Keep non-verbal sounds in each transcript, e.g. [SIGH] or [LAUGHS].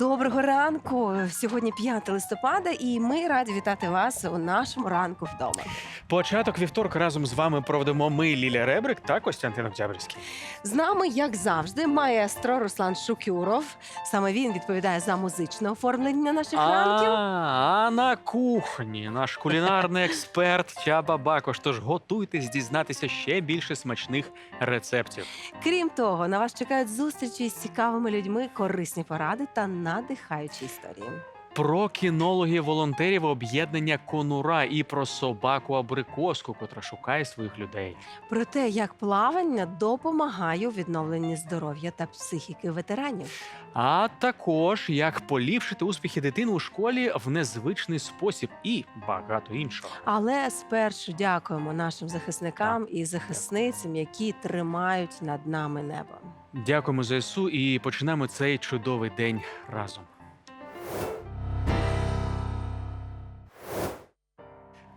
Доброго ранку. Сьогодні 5 листопада, і ми раді вітати вас у нашому ранку вдома. Початок вівторка разом з вами проведемо ми Ліля Ребрик та Костянтин Октябрьський. З нами, як завжди, маестро Руслан Шукюров. Саме він відповідає за музичне оформлення наших ранків. А, на кухні наш кулінарний [LAUGHS] експерт Чаба Бакош. Тож готуйтесь дізнатися ще більше смачних рецептів. Крім того, на вас чекають зустрічі з цікавими людьми, корисні поради та надихаючі історії. Про кінологів волонтерів об'єднання Конура і про собаку абрикоску, котра шукає своїх людей. Про те, як плавання допомагає у відновленні здоров'я та психіки ветеранів. А також як поліпшити успіхи дитини у школі в незвичний спосіб і багато іншого. Але спершу дякуємо нашим захисникам і захисницям, які тримають над нами небо. Дякуємо ЗСУ і починаємо цей чудовий день разом.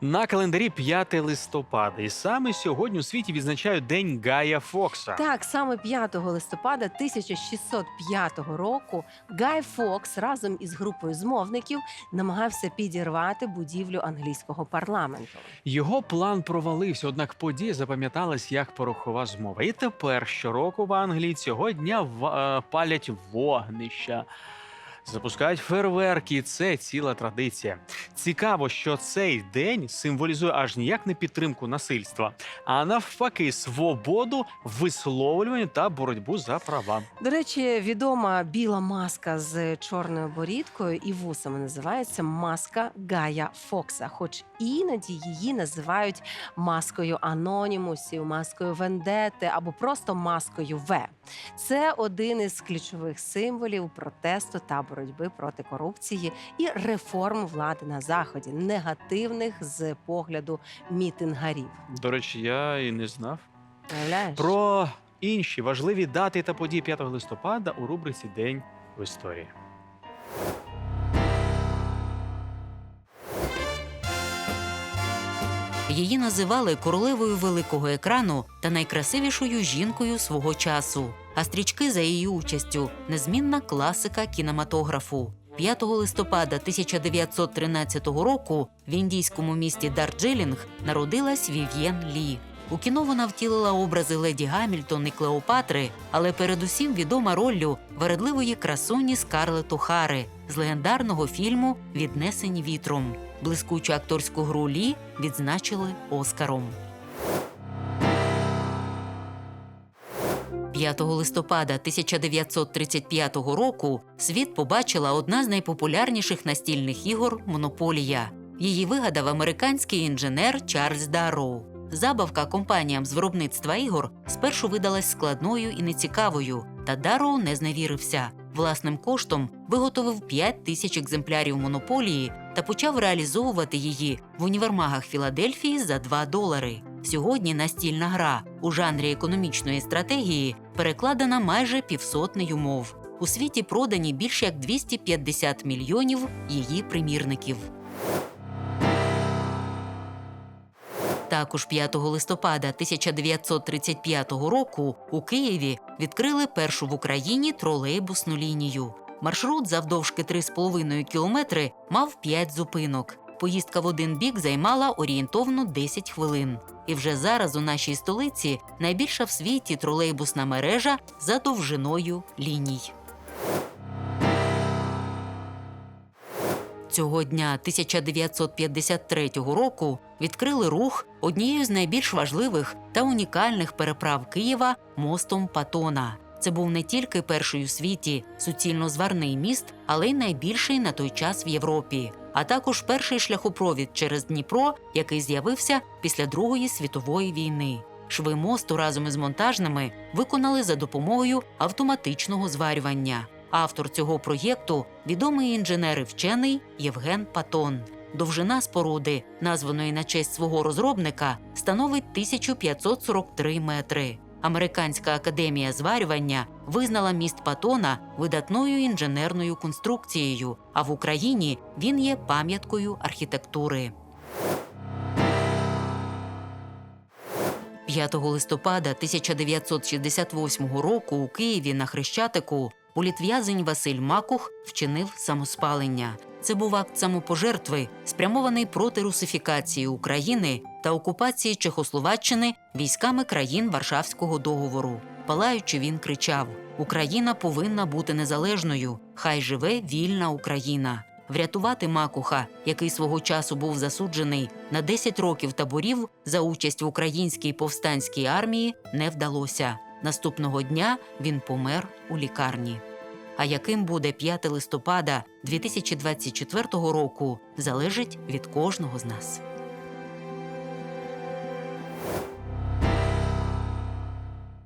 На календарі 5 листопада, і саме сьогодні у світі відзначають День Гая Фокса. Так, саме 5 листопада 1605 року Гай Фокс разом із групою змовників намагався підірвати будівлю англійського парламенту. Його план провалився, однак подія запам'яталась як порохова змова. І тепер щороку в Англії цього дня в- е, палять вогнища. Запускають фейерверки, і це ціла традиція. Цікаво, що цей день символізує аж ніяк не підтримку насильства, а навпаки, свободу, висловлювання та боротьбу за права. До речі, відома біла маска з чорною борідкою і вусами називається маска Гая Фокса. Хоч іноді її називають маскою анонімусів, маскою вендети або просто маскою В. Це один із ключових символів протесту та боротьби проти корупції і реформ влади на заході, негативних з погляду мітингарів. До речі, я і не знав. Уявляєш? Про інші важливі дати та події 5 листопада у рубриці День в історії. Її називали королевою великого екрану та найкрасивішою жінкою свого часу. А стрічки за її участю незмінна класика кінематографу. 5 листопада 1913 року в індійському місті Дарджилінг народилась Вів'єн Лі. У кіно вона втілила образи леді Гамільтон і Клеопатри, але передусім відома роллю вередливої красуні Скарлетт Охари з легендарного фільму Віднесені вітром. Блискучу акторську гру Лі відзначили Оскаром. 5 листопада 1935 року світ побачила одна з найпопулярніших настільних ігор Монополія. Її вигадав американський інженер Чарльз Дарроу. Забавка компаніям з виробництва ігор спершу видалась складною і нецікавою, та Дарроу не зневірився. Власним коштом виготовив 5 тисяч екземплярів монополії та почав реалізовувати її в універмагах Філадельфії за 2 долари. Сьогодні настільна гра у жанрі економічної стратегії перекладена майже півсотнею мов. У світі продані більш як 250 мільйонів її примірників. Також 5 листопада 1935 року у Києві відкрили першу в Україні тролейбусну лінію. Маршрут завдовжки 3,5 кілометри мав 5 зупинок. Поїздка в один бік займала орієнтовно 10 хвилин. І вже зараз у нашій столиці найбільша в світі тролейбусна мережа за довжиною ліній. Цього дня 1953 року відкрили рух однією з найбільш важливих та унікальних переправ Києва мостом Патона. Це був не тільки перший у світі суцільно зварний міст, але й найбільший на той час в Європі, а також перший шляхопровід через Дніпро, який з'явився після Другої світової війни. Шви мосту разом із монтажними виконали за допомогою автоматичного зварювання. Автор цього проєкту відомий інженер і вчений Євген Патон. Довжина споруди, названої на честь свого розробника, становить 1543 метри. Американська академія зварювання визнала міст Патона видатною інженерною конструкцією, а в Україні він є пам'яткою архітектури. 5 листопада 1968 року у Києві на Хрещатику політв'язень Василь Макух вчинив самоспалення. Це був акт самопожертви, спрямований проти русифікації України та окупації Чехословаччини військами країн Варшавського договору. Палаючи, він кричав: Україна повинна бути незалежною. Хай живе вільна Україна. Врятувати Макуха, який свого часу був засуджений на 10 років таборів за участь в українській повстанській армії, не вдалося. Наступного дня він помер у лікарні. А яким буде 5 листопада 2024 року, залежить від кожного з нас.